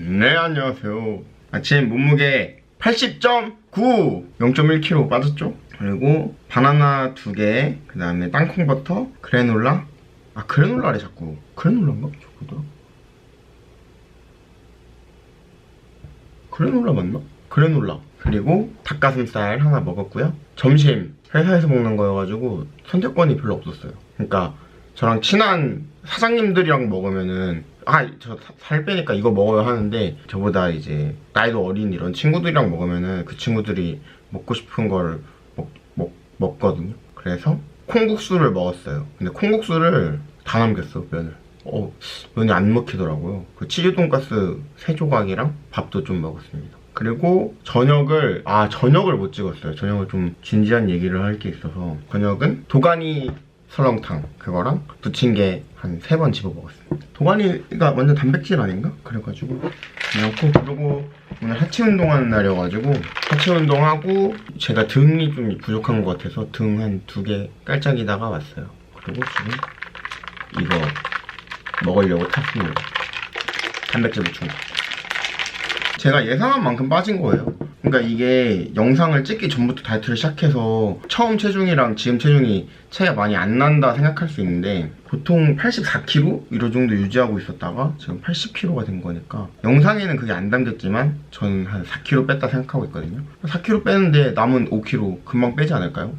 네 안녕하세요. 아침 몸무게 80.9 0.1kg 빠졌죠? 그리고 바나나 2개 그 다음에 땅콩버터 그래놀라. 아 그래놀라래 자꾸. 그래놀라인가? 저거다. 그래놀라 맞나? 그래놀라. 그리고 닭가슴살 하나 먹었고요. 점심 회사에서 먹는 거여가지고 선택권이 별로 없었어요. 그러니까 저랑 친한 사장님들이랑 먹으면은 아저 살 빼니까 이거 먹어요 하는데 저보다 이제 나이도 어린 이런 친구들이랑 먹으면은 그 친구들이 먹고 싶은 걸 먹, 먹, 먹거든요. 그래서 콩국수를 먹었어요. 근데 콩국수를 다 남겼어 면을. 어 면이 안 먹히더라고요. 그 치즈 돈가스 세 조각이랑 밥도 좀 먹었습니다. 그리고 저녁을 아 저녁을 못 찍었어요. 저녁을 좀 진지한 얘기를 할 게 있어서. 저녁은 도가니 설렁탕 그거랑 부침개 한 세 번 집어 먹었습니다. 도가니가 완전 단백질 아닌가? 그래가지고 그렇고 그리고 오늘 하체 운동하는 날이어가지고 하체 운동하고 제가 등이 좀 부족한 것 같아서 등 한 두 개 깔짝이다가 왔어요. 그리고 지금 이거 먹으려고 탔습니다. 단백질 보충. 제가 예상한 만큼 빠진 거예요. 그러니까 이게 영상을 찍기 전부터 다이어트를 시작해서 처음 체중이랑 지금 체중이 차이가 많이 안 난다 생각할 수 있는데 보통 84kg 이런 정도 유지하고 있었다가 지금 80kg가 된 거니까 영상에는 그게 안 담겼지만 저는 한 4kg 뺐다 생각하고 있거든요. 4kg 빼는데 남은 5kg 금방 빼지 않을까요?